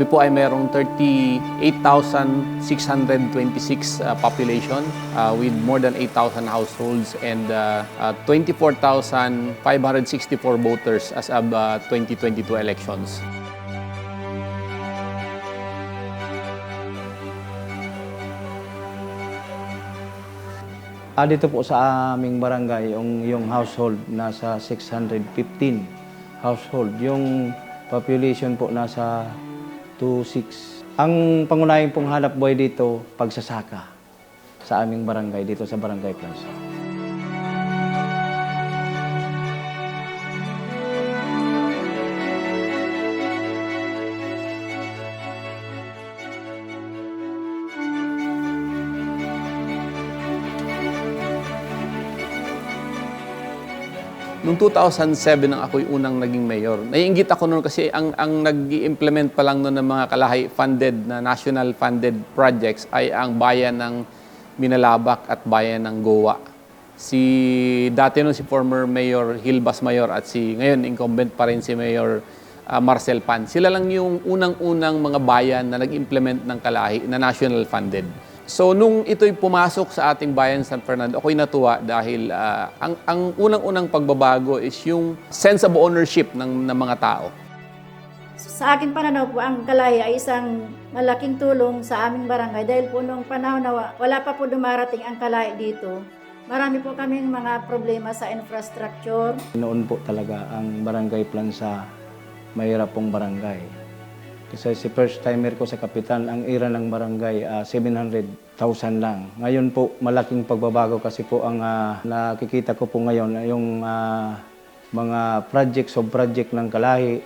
Kami po ay mayroong 38,626 uh, population uh, with more than 8,000 households and uh, uh, 24,564 voters as of uh, 2022 elections. Ah, dito po sa aming barangay, yung, yung household nasa 615 household. Yung population po nasa 26. Ang pangunahing pong hanap buhay dito, pagsasaka sa aming barangay, dito sa Barangay Plaza. Noong 2007 nang ako'y unang naging mayor, naiingit ako noon kasi ang, ang nag-implement pa lang noon ng mga kalahi-funded na national funded projects ay ang bayan ng Minalabak at bayan ng Goa. Si dati noon si former Mayor Hilbas Mayor at si ngayon incumbent pa rin si Mayor ah, Marcel Pan. Sila lang yung unang-unang mga bayan na nag-implement ng kalahi na national funded. So nung ito'y pumasok sa ating bayan San Fernando, ako'y natuwa dahil ah, ang, ang unang-unang pagbabago is yung sense of ownership ng, ng mga tao. Sa akin pananaw po, ang kalay ay isang malaking tulong sa aming barangay dahil po nung panahon na wa- wala pa po dumarating ang kalay dito, marami po kaming mga problema sa infrastructure, Noon po talaga ang Barangay Plaza, mahirap pong barangay. Kasi si first timer ko sa Kapitan, ang ira ng barangay, ah, 700,000 lang. Ngayon po, malaking pagbabago kasi po ang ah, nakikita ko po ngayon, yung ah, mga project, sub-project ng Kalahi.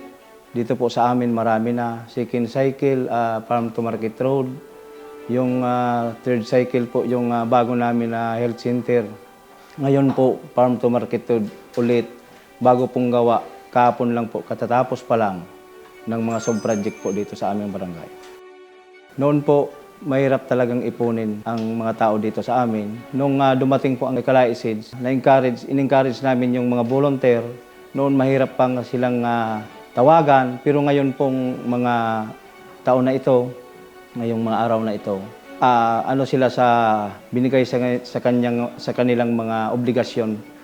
Dito po sa amin marami na. Second cycle, ah, farm to market road. Yung ah, third cycle po, yung ah, bago namin na health center. Ngayon po, farm to market road ulit. Bago pong gawa, kahapon lang po, katatapos pa lang ng mga sub-project po dito sa aming barangay. Noon po, mahirap talagang ipunin ang mga tao dito sa amin. Nung ah, dumating po ang Kalai Seeds, na-encourage, in-encourage namin yung mga volunteer. Noon mahirap pang silang ah, tawagan, pero ngayon pong mga taon na ito, ngayong mga araw na ito, ah, ano sila sa binigay sa, sa, kanyang, sa kanilang mga obligasyon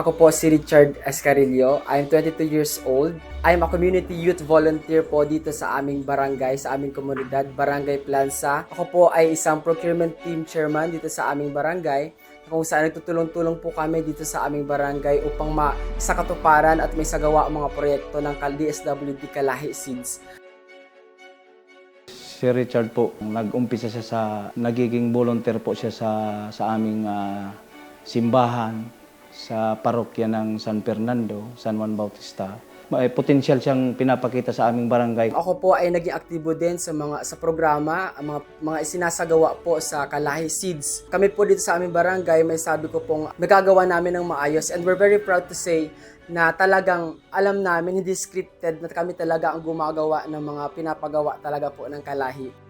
Ako po si Richard Escarillo. I'm 22 years old. I'm a community youth volunteer po dito sa aming barangay, sa aming komunidad, Barangay Plaza. Ako po ay isang procurement team chairman dito sa aming barangay kung saan nagtutulong-tulong po kami dito sa aming barangay upang ma sa katuparan at may sagawa ang mga proyekto ng DSWD Kalahi Seeds. Si Richard po, nag-umpisa siya sa, nagiging volunteer po siya sa, sa aming ah, simbahan, sa parokya ng San Fernando, San Juan Bautista. May potensyal siyang pinapakita sa aming barangay. Ako po ay naging aktibo din sa mga sa programa, mga mga isinasagawa po sa Kalahi Seeds. Kami po dito sa aming barangay, may sabi ko pong nagagawa namin ng maayos and we're very proud to say na talagang alam namin, hindi scripted, na kami talaga ang gumagawa ng mga pinapagawa talaga po ng Kalahi.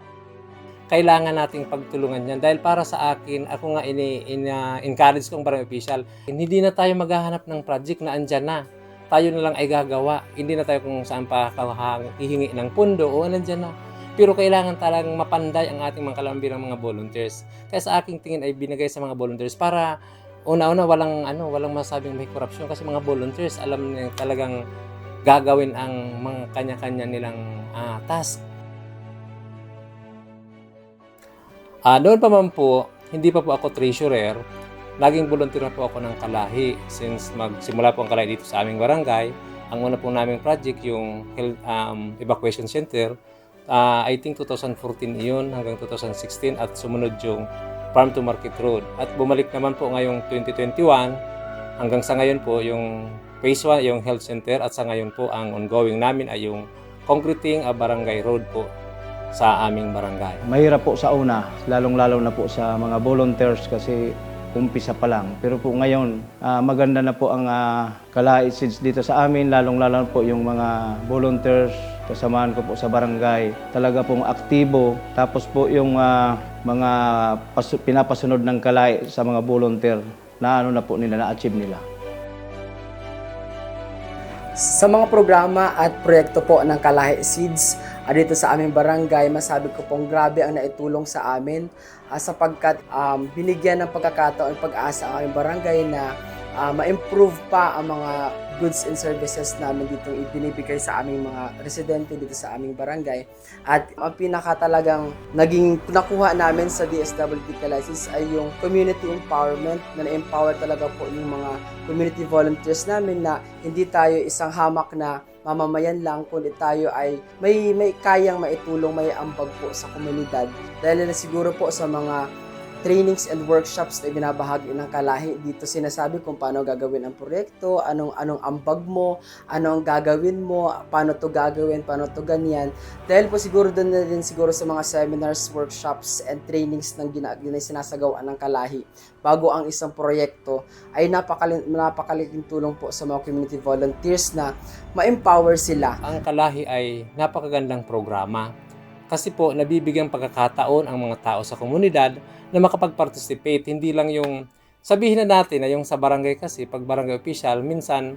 Kailangan nating pagtulungan yan. Dahil para sa akin, ako nga ini, in, uh, kong barangay official, hindi na tayo maghahanap ng project na andyan na. Tayo na lang ay gagawa. Hindi na tayo kung saan pa hihingi ng pundo o nandyan na. Pero kailangan talagang mapanday ang ating mga kalambirang mga volunteers. Kaya sa aking tingin ay binigay sa mga volunteers para una-una walang ano, walang masabing may korupsyon kasi mga volunteers alam nila talagang gagawin ang mga kanya-kanya nilang ah, task. Ah, noon pa man po, hindi pa po ako treasurer, laging volunteer na po ako ng Kalahi since magsimula po ang Kalahi dito sa aming barangay. Ang una po naming project yung health, um, evacuation center. Ah, I think 2014 iyon hanggang 2016 at sumunod yung farm to market road. At bumalik naman po ngayong 2021 hanggang sa ngayon po yung phase 1 yung health center at sa ngayon po ang ongoing namin ay yung concreting a barangay road po sa aming barangay. Mahirap po sa una, lalong-lalo na po sa mga volunteers kasi umpisa pa lang. Pero po ngayon, ah, maganda na po ang uh, Seeds dito sa amin, lalong-lalo po yung mga volunteers, kasamahan ko po sa barangay. Talaga pong aktibo. Tapos po yung ah, mga pas- pinapasunod ng Kalay sa mga volunteer na ano na po nila, na-achieve nila. Sa mga programa at proyekto po ng Kalahi Seeds ah, dito sa aming barangay, masabi ko pong grabe ang naitulong sa amin ah, sapagkat um, binigyan ng pagkakataon at pag-asa ang aming barangay na ah, ma-improve pa ang mga goods and services namin dito ibinibigay sa aming mga residente dito sa aming barangay. At ang pinaka talagang naging nakuha namin sa DSWD Calasis ay yung community empowerment na na-empower talaga po yung mga community volunteers namin na hindi tayo isang hamak na mamamayan lang kundi tayo ay may may kayang maitulong may ambag po sa komunidad. Dahil na siguro po sa mga trainings and workshops na binabahagi ng kalahi. Dito sinasabi kung paano gagawin ang proyekto, anong anong ambag mo, ano ang gagawin mo, paano to gagawin, paano to ganyan. Dahil po siguro doon na din siguro sa mga seminars, workshops, and trainings ng gina, gina sinasagawa ng kalahi. Bago ang isang proyekto ay napakali, napakalaking tulong po sa mga community volunteers na ma-empower sila. Ang Kalahi ay napakagandang programa kasi po nabibigyan pagkakataon ang mga tao sa komunidad na makapag-participate. Hindi lang yung sabihin na natin na yung sa barangay kasi pag barangay official minsan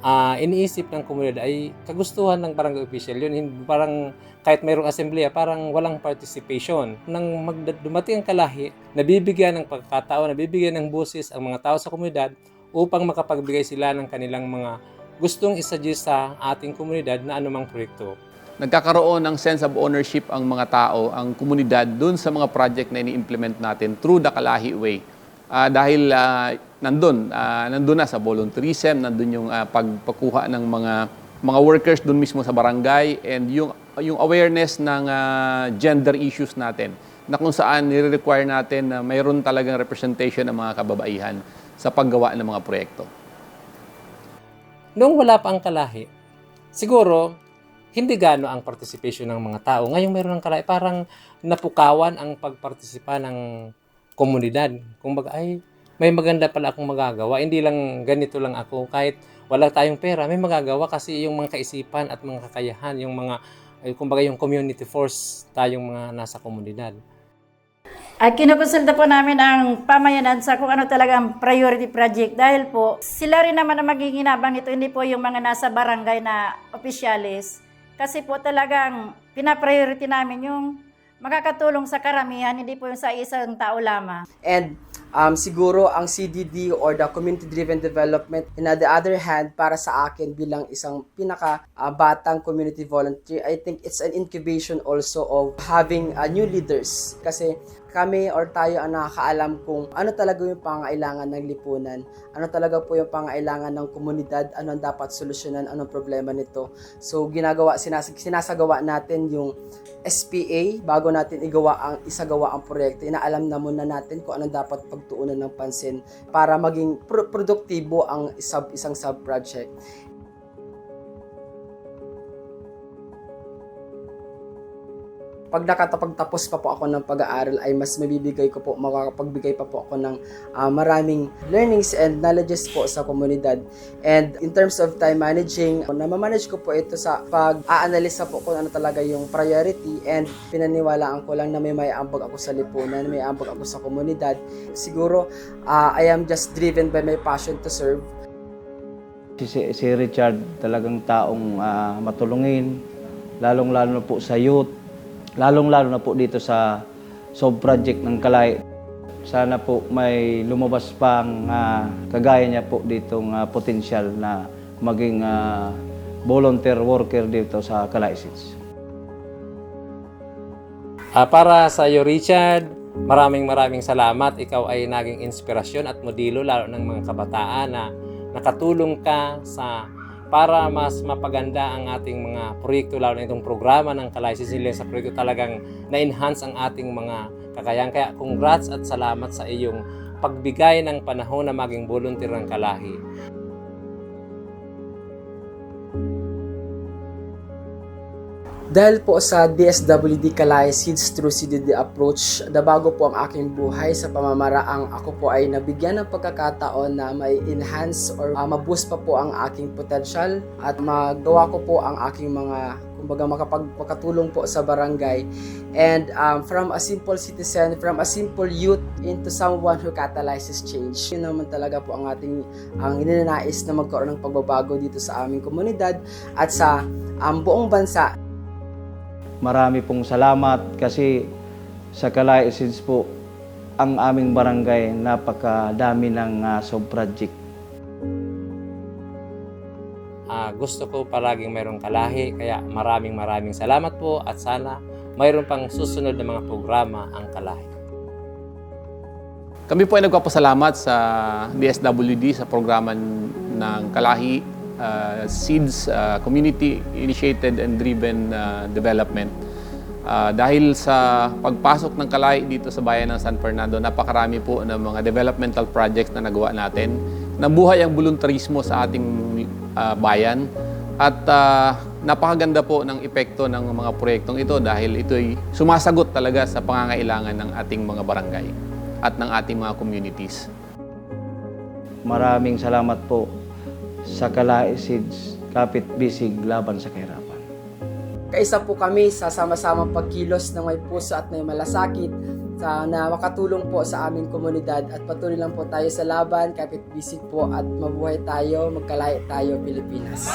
ah, iniisip ng komunidad ay kagustuhan ng barangay official yun parang kahit mayroong assembleya parang walang participation nang magda- dumating ang kalahi nabibigyan ng pagkakataon nabibigyan ng boses ang mga tao sa komunidad upang makapagbigay sila ng kanilang mga gustong isuggest sa ating komunidad na anumang proyekto. Nagkakaroon ng sense of ownership ang mga tao, ang komunidad, dun sa mga project na ini-implement natin through the Kalahi Way. Ah, dahil ah, nandun, ah, nandun na sa volunteerism, nandun yung ah, pagpakuha ng mga mga workers dun mismo sa barangay and yung yung awareness ng ah, gender issues natin na kung saan nire-require natin na mayroon talagang representation ng mga kababaihan sa paggawa ng mga proyekto. Noong wala pa ang kalahi, siguro hindi gano ang participation ng mga tao. Ngayong mayroon ng kalahi, parang napukawan ang pagpartisipa ng komunidad. Kung baga, ay, may maganda pala akong magagawa. Hindi lang ganito lang ako. Kahit wala tayong pera, may magagawa kasi yung mga kaisipan at mga kakayahan, yung mga, ay, kumbaga yung community force tayong mga nasa komunidad. At kinukonsulta po namin ang pamayanan sa kung ano talaga ang priority project dahil po sila rin naman ang magiginabang nito, hindi po yung mga nasa barangay na opisyalis. Kasi po talagang pinapriority namin yung makakatulong sa karamihan, hindi po yung sa isang tao lamang. And um, siguro ang CDD or the Community Driven Development, in the other hand, para sa akin bilang isang pinaka uh, batang community volunteer, I think it's an incubation also of having uh, new leaders. Kasi kami or tayo ang nakakaalam kung ano talaga yung pangailangan ng lipunan, ano talaga po yung pangailangan ng komunidad, ano ang dapat solusyonan, anong problema nito. So ginagawa, sinas- sinasagawa natin yung SPA bago natin igawa ang isagawa ang proyekto. Inaalam na muna natin kung anong dapat pagtuunan ng pansin para maging pro- produktibo ang sub, isang sub-project. Pag nakatapagtapos pa po ako ng pag-aaral ay mas mabibigay ko po, makakapagbigay pa po ako ng ah, maraming learnings and knowledges po sa komunidad. And in terms of time managing, namamanage ko po ito sa pag-aanalisa po kung ano talaga yung priority and pinaniwalaan ko lang na may may ambag ako sa lipunan, may ambag ako sa komunidad. Siguro, ah, I am just driven by my passion to serve Si, si, Richard talagang taong ah, matulungin, lalong-lalo po sa youth, lalong-lalo na po dito sa sub-project ng Kalay. Sana po may lumabas pang ah, kagaya niya po ditong ah, potensyal na maging ah, volunteer worker dito sa Kalay Seeds. Ah, para sa iyo, Richard, maraming maraming salamat. Ikaw ay naging inspirasyon at modelo lalo ng mga kabataan na nakatulong ka sa para mas mapaganda ang ating mga proyekto, lalo na itong programa ng Kalay Sicilia sa proyekto talagang na-enhance ang ating mga kakayahan. Kaya congrats at salamat sa iyong pagbigay ng panahon na maging volunteer ng Kalahi. Dahil po sa DSWD Kalay Seeds through CDD approach, nabago po ang aking buhay sa pamamaraang ako po ay nabigyan ng pagkakataon na may enhance or uh, maboost pa po ang aking potential at magawa ko po ang aking mga kumbaga makapag, makatulong po sa barangay. And um, from a simple citizen, from a simple youth into someone who catalyzes change. Yun naman talaga po ang ating ang ninanais na magkaroon ng pagbabago dito sa aming komunidad at sa um, buong bansa. Marami pong salamat kasi sa Kalay Seeds po, ang aming barangay napakadami ng uh, sub-project. Ah, gusto ko palaging mayroong kalahi, kaya maraming maraming salamat po at sana mayroon pang susunod na mga programa ang kalahi. Kami po ay nagpapasalamat sa DSWD sa programa ng Kalahi uh, Seeds uh, Community Initiated and Driven uh, Development. Uh, dahil sa pagpasok ng Kalahi dito sa bayan ng San Fernando, napakarami po ng mga developmental projects na nagawa natin. Nabuhay ang voluntarismo sa ating uh, bayan at uh, napakaganda po ng epekto ng mga proyektong ito dahil ito'y sumasagot talaga sa pangangailangan ng ating mga barangay at ng ating mga communities. Maraming salamat po sa Kalay Seeds, Kapit Bisig Laban sa Kahirapan. Kaisa po kami sa sama-samang pagkilos ng may puso at may malasakit sa, na makatulong po sa aming komunidad at patuloy lang po tayo sa laban, kapit bisig po at mabuhay tayo, magkalahi tayo Pilipinas.